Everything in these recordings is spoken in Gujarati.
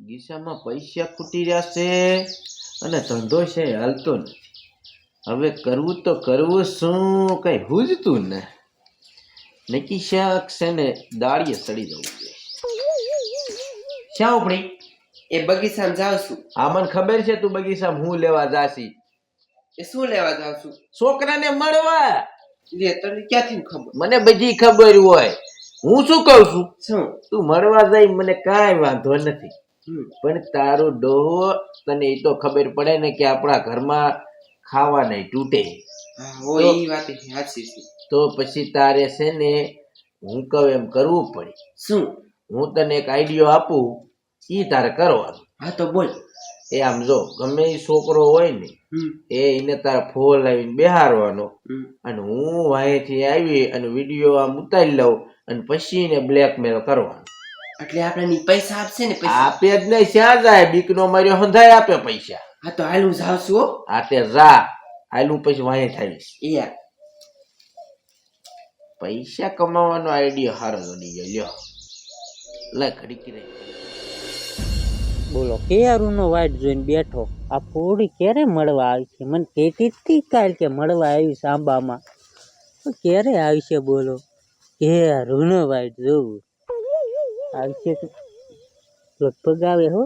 ગીસામાં પૈસા ખૂટી રહ્યા છે અને ધંધો છે હાલતો નથી. હવે કરવું તો કરવું શું કઈ હુજતું ને? નક્કી શાક છે ને દાળીએ સડી જવું જોઈએ શ્યાં ઉપડી એ બગીચામાં જાઉં છું આ મને ખબર છે તું બગીચામાં હું લેવા જાશી. એ શું લેવા જાઉં છું છોકરાને મળવા. લે તને ક્યાંથી ખબર? મને બધી ખબર હોય. હું શું કહું છું? શું? તું મળવા જાય મને કાંઈ વાંધો નથી. પણ તારો ડોહો તને એ તો ખબર પડે ને કે આપણા ઘરમાં ખાવા નહીં તૂટે. તો પછી તારે છે ને હું કહું એમ કરવું પડે. શું? હું તને એક આઈડિયો આપું એ તારે કરવાનું. હા તો બોલ. એ આમ જો ગમે એ છોકરો હોય ને એ એને તારે ફોન લાવીને બેહારવાનો. અને હું વાંહેથી આવી અને વીડિયો આમ ઉતારી લઉં અને પછી એને બ્લેકમેલ કરવાનો. એટલે આપણે પૈસા આપશે ને પૈસા આપે જ નહીં શ્યાં જાય? બીકનો માર્યો હંધાય આપે પૈસા. હા તો હાલ હું જાઉં છું હો. આ તે જા. આયલું પછી વાંહે થાવીશ એ પૈસા કમાવાનો આઈડિયા હારો જોડી ગયો લ્યો. લે ખડીકી રહી બોલો કેરુનો વાટ જોઈને બેઠો. આ પૂરી ક્યારે મળવા આવી છે? મને કહેતી તી કાલ કે મળવા આવી સાંબામાં. ક્યારે આવી છે બોલો? કેરુનો વાટ જોવું આવશે લગભગ આવે હો.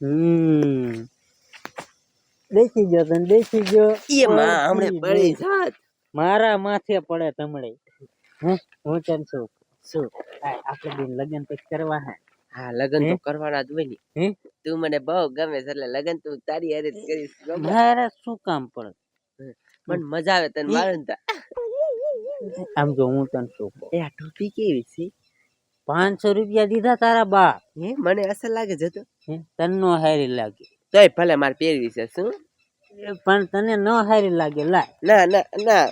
હમ. દેખી ગયો તને બેસી ગયો. એ માં હમણે પડી જાત. મારા માથે પડે તમડે હું કેમ છું શું આપણે બેન લગ્ન પછી કરવા હે. હા લગન તો કરવાના જ હોય ને. તું મને બહુ ગમે છે એટલે લગન તું તારી હારે જ કરીશ? મારે શું કામ પડે? મને મજા આવે તને મારું આમ જો હું તને શું એ આ ટોપી કેવી છે? પાંચસો રૂપિયા દીધા તારા બાપ. હે મને અસર લાગે છે તો. હે? તને નો હારી લાગે. તોય ભલે મારે પહેરવી છે શું? પણ તને ન હારી લાગે લાય. ના ના ના.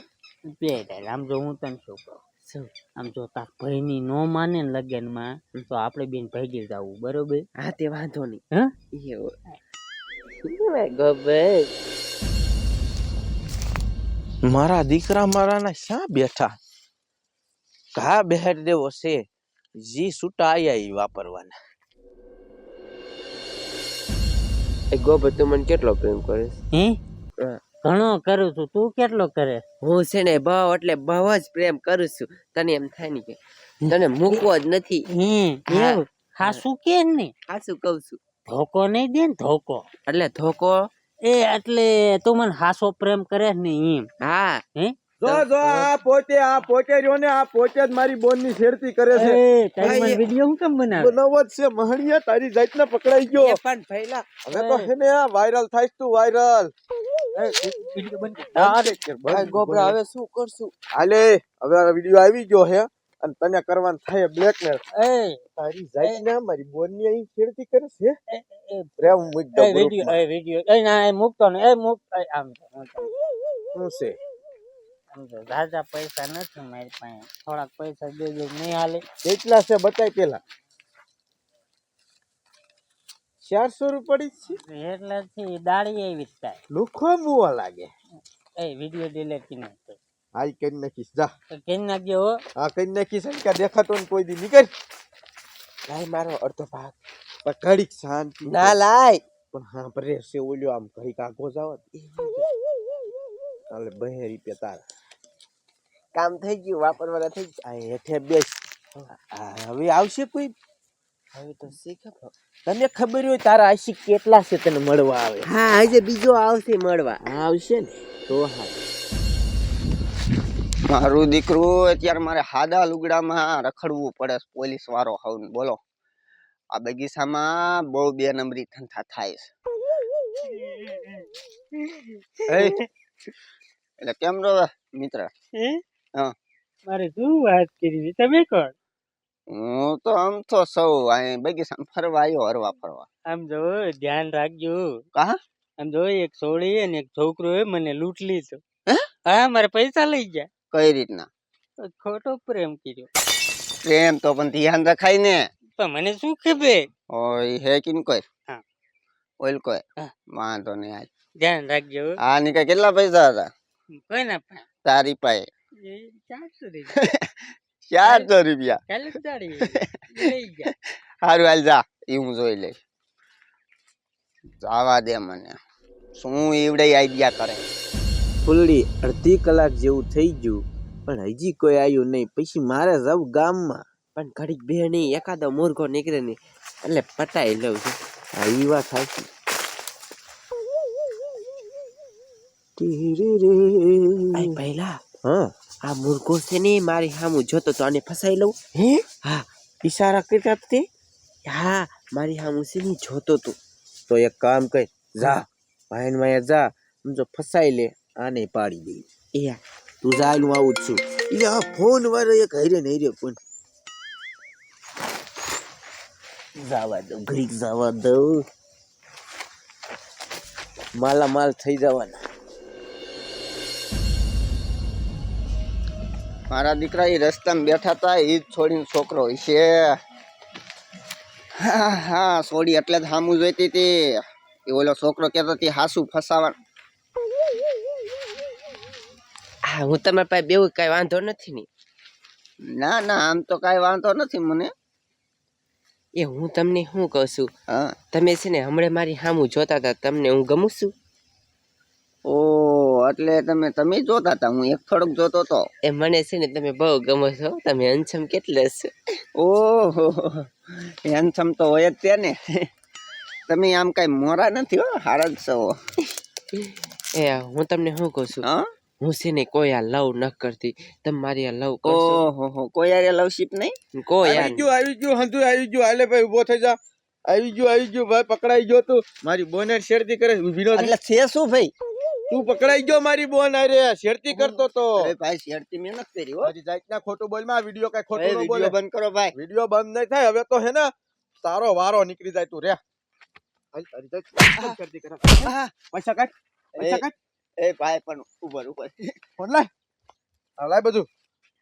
પહેર આમ જો હું તને શું કહું? શું? આમ જો તાર ભાઈની નો માને ને લગ્નમાં તો આપણે બેન ભાગી જવું બરોબર? હા તે વાંધો નહીં. હે? એવો. ગબર? મારા દીકરા મારાના શા બેઠા? ઘા બહેર દેવો છે. જી સૂટા આયા એ વાપરવાના. એ ગોબર તું મને કેટલો પ્રેમ કરે હે? ઘણો કરું છું. તું કેટલો કરે? હું છે ને ભાવ એટલે ભાવ જ પ્રેમ કરું છું. તને એમ થાય ને કે તને મૂકવો જ નથી. હે હા. શું કે ને હા શું કહું છું. ધોકો નહીં દે ને ધોકો. એટલે ધોકો? એ એટલે તું મને હાસો પ્રેમ કરે ને એમ. હા. હે? જો આ પોતે આ પોતે રહ્યો ને આ પોતે જ મારી બોનની શેરતી કરે છે. તારી મને ભાઈ, હું કેમ બનાવે? બનાવો જ છે મહણિયા તારી જાતને પકડાઈ ગયો. પણ હવે તો હે ને વાયરલ થાય તું વાયરલ. ગોબરા હવે શું કરશું? હાલે હવે વિડિયો આવી ગયો હે અને તને કરવાનું થાય બ્લેકમેલ એ તારી જાતને મારી બોનની અહીં શેરતી કરે છે? એ, એ, પ્રેમ મુક એ વીડિયો એ વીડિયો. એ ના એ મૂકતો ને એ મૂક આમ. શું છે? આમ ઝાઝા પૈસા નથી મારી પાસે. થોડાક પૈસા દેજો નહીં હાલે. કેટલા છે બતાય પેલા. ચારસો રૂપિયા છે? એટલાથી દાળી એવી જ થાય. લુખો મુવા લાગે. એ વીડિયો ડિલીટ કરી નાખતો હાલ કરી નાખીશ જા. કરી નાખજો હો. હા કરી નાખીશ કે દેખાતો ને કોઈ દી. નીકળ. લાય મારો અડધો ભાગ. પણ ઘડીક શાંતિ ના લાય. પણ હા પરે છે ઓલ્યો આમ ઘડીક આગો જાવ. ચાલે બહેરી રૂપિયા તારા. કામ થઈ ગયું વાપરવાના થઈ ગયું. આ હેઠે બેસ. હવે આવશે કોઈ? હવે તો શીખ તને ખબર હોય તારા આશિક કેટલા છે તને મળવા આવે? હા આજે બીજો આવશે મળવા. હા આવશે ને? તો હા. મારું દીકરું અત્યારે મારે હાદા લુગડામાં રખડવું પડે પોલીસ વાળો હોવ બોલો. આ બગીચામાં બહુ બે નંબરી ધંધા થાય છે. એટલે કેમ રહે મિત્ર? મારે શું વાત કરી તમે કોણ? હું તો આમ તો સૌ અહીં બગીચામાં ફરવા આવ્યો હરવા ફરવા. આમ જો ધ્યાન રાખજો. કા? આમ જો એક છોડી અને એક છોકરો એ મને લૂંટ લીધો હા? મારે પૈસા લઈ ગયા. કઈ રીતના? ખોટો પ્રેમ કર્યો. પ્રેમ તો પણ ધ્યાન રખાય ને. પણ મને શું ખબર? ઓય હે કિન કોઈ? હા. ઓલ કોઈ? વાંધો નહીં આજ ધ્યાન રાખજો હા. ની કઈ કેટલા પૈસા હતા? કોઈ ના તારી પાસે. ચારસો રૂપિયા. ચારસો સારું હાલ જા. એ હું જોઈ લઈશ. જવા દે મને. શું એવડે આઈડિયા કરે? ફૂલડી અડધી કલાક જેવું થઈ ગયું પણ હજી કોઈ આવ્યું નહીં. પછી મારે જવું ગામમાં. પણ ઘડીક બે નહીં એકાદો મોરઘો નીકળે નહીં. એટલે પટાઈ લઉં છું. હા એ વાત સાચી. પહેલા. હા. આ મુર્ગો છે ને, મારી સામું જોતો તો આને ફસાઈ લઉં. હે? હા, ઈશારા કરતા તે? હા, મારી સામું છે ને, જોતો તું. તો એક કામ કર, જા, ભાઈન માયા જા જો ફસાઈ લે, આને પાડી દે. એ તું જા હું આવું જ છું. એટલે આ ફોન વાળો એક હૈરે ને હૈરે ફોન. જવા દઉં, ઘડીક જવા દઉં. માલા માલ થઈ જવાના. મારા દીકરા એ રસ્તામાં બેઠા હતા એ જ છોડીને છોકરો છે. હા હા છોડી એટલે જ હામું જોઈતી હતી એ ઓલો છોકરો કહેતો હતી હાસુ ફસાવા હા હું તમારા પાસે બેવું કાંઈ વાંધો નથી ને? ના ના આમ તો કાંઈ વાંધો નથી મને. એ હું તમને શું કહું છું? તમે છે ને હમણાં મારી સામું જોતા હતા તમને હું ગમું છું? ઓ એટલે તમે તમે જોતા હતા હું એક થોડોક જોતો હતો એ મને છે ને તમે બહુ ગમો છો તમે હંસમ કેટલે છે? ઓહો હેન્ડસમ તો હોય જ તે ને તમે આમ કઈ મોરા નથી હો હારા જ છો. એ હું તમને શું કહું છું? હા? હું છે ને કોઈ આ લવ ન કરતી. તમે મારી આ લવ કરશો? ઓહો હો કોઈ યાર લવશીપ નહીં? કોઈ યાર આવી ગયું આવી ગયું હંધુ આવી ગયું. હાલે ભાઈ ઊભો થઈ જા. આવી ગયું આવી ગયું. ભાઈ પકડાઈ ગયો તું. મારી બોનેટ શેરતી કરે ઊભી. એટલે છે શું ભાઈ? તું પકડાઈ ગયો મારી બોન અરે શેરતી કરતો તો. અરે ભાઈ શેરતી મહેનત કરી હો. હજી જાતના ખોટું બોલમાં વિડિયો કઈ ખોટું ન બોલે. બંધ કરો ભાઈ. વિડિયો બંધ નહીં થાય હવે તો હે ને તારો વારો નીકળી જાય તું રે. હાલ, તારી જાત શેરતી કરે. પૈસા કાઢ પૈસા એ- કાઢ. એ ભાઈ પણ ઉપર ઉપર ફોન લાય. હા લાય બધું.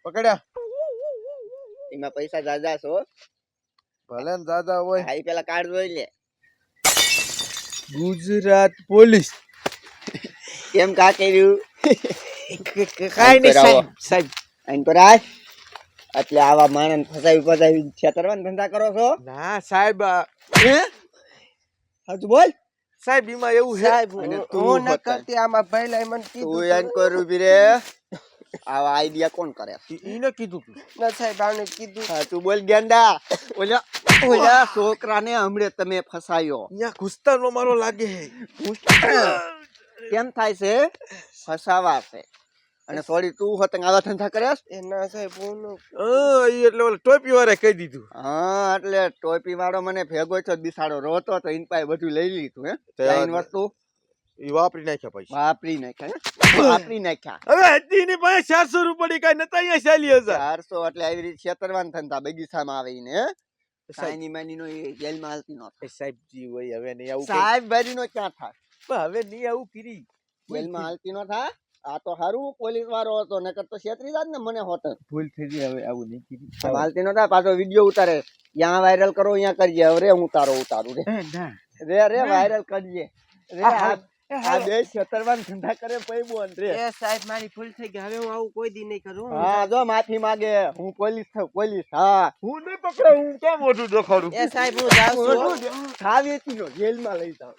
પકડ્યા. એમાં પૈસા જાજા છો ભલે ને જાજા હોય. હાઈ પેલા કાર્ડ જોઈ લે. ગુજરાત પોલીસ. કેમ કા કર્યું કાઈ નહીં સાહેબ સાહેબ. આઈન પર આય એટલે આવા માણસ ફસાવી ફસાવી છેતરવાના ધંધા કરો છો? ના સાહેબ આ- હે? હાચું બોલ. સાહેબ એમાં એવું છે. અને તું હું ન કરતી આમાં પહેલા મને તું કીધું એન કર ઊભી રે. આવા આઈડિયા કોણ કરે? એને કીધું તું. ના સાહેબ આને કીધું. હા તું બોલ ગેંડા. ઓલા ઓલા છોકરાને હમણે તમે ફસાયો. અહીંયા ઘુસતાનો મારો લાગે કેમ થાય છે? ફસાવા છે અને સોરી તું હોતંગ આવા ધંધા કર્યા છે? ના સાહેબ હું એટલે ઓલા ટોપી વાળા કહી દીધું. હા એટલે ટોપી વાળો મને ભેગો છો બિસાડો રોતો તો ઇન પાસે બધું લઈ લીધું હે? ત્રણ વસ્તુ. વાપરી નાખ્યા પૈસા વાપરી નાખ્યા વાપરી નાખ્યા. હવે હજી ની પાસે ચારસો રૂપિયા કઈ નતા અહીંયા ચાલી હજાર. ચારસો એટલે આવી રીતે છેતરવાન ધંધા બગીચામાં માં આવીને સાઈની માની નો જેલમાં હાલતી નો સાહેબજી હોય હવે નહીં આવું સાહેબ બારી નો ક્યાં થાય? પણ હવે નહીં આવું કરી જેલમાં હાલતી નો થા. આ તો હારું પોલીસ વાળો હતો નકર તો છેતરી જાત ને મને હોટલ ભૂલ થઈ ગઈ હવે આવું નહીં કરી હાલતી નો થા પાછો વીડિયો ઉતારે. ત્યાં વાયરલ કરો અહીંયા કરજે હવે રે હું તારો ઉતારું રે. રે રે વાયરલ કરજે રે આ આ બે છેતરવાન ધંધા કરે પૈ બોન રે. એ સાહેબ મારી ભૂલ થઈ ગઈ. હવે હું આવું કોઈ દી નહીં કરું. હા જો માફી માંગે. હું પોલીસ છું પોલીસ. હા. હું નહીં પકડે હું કેમ મોઢું દેખાડું? એ સાહેબ હું જાઉં છું. જેલમાં લઈ જાવ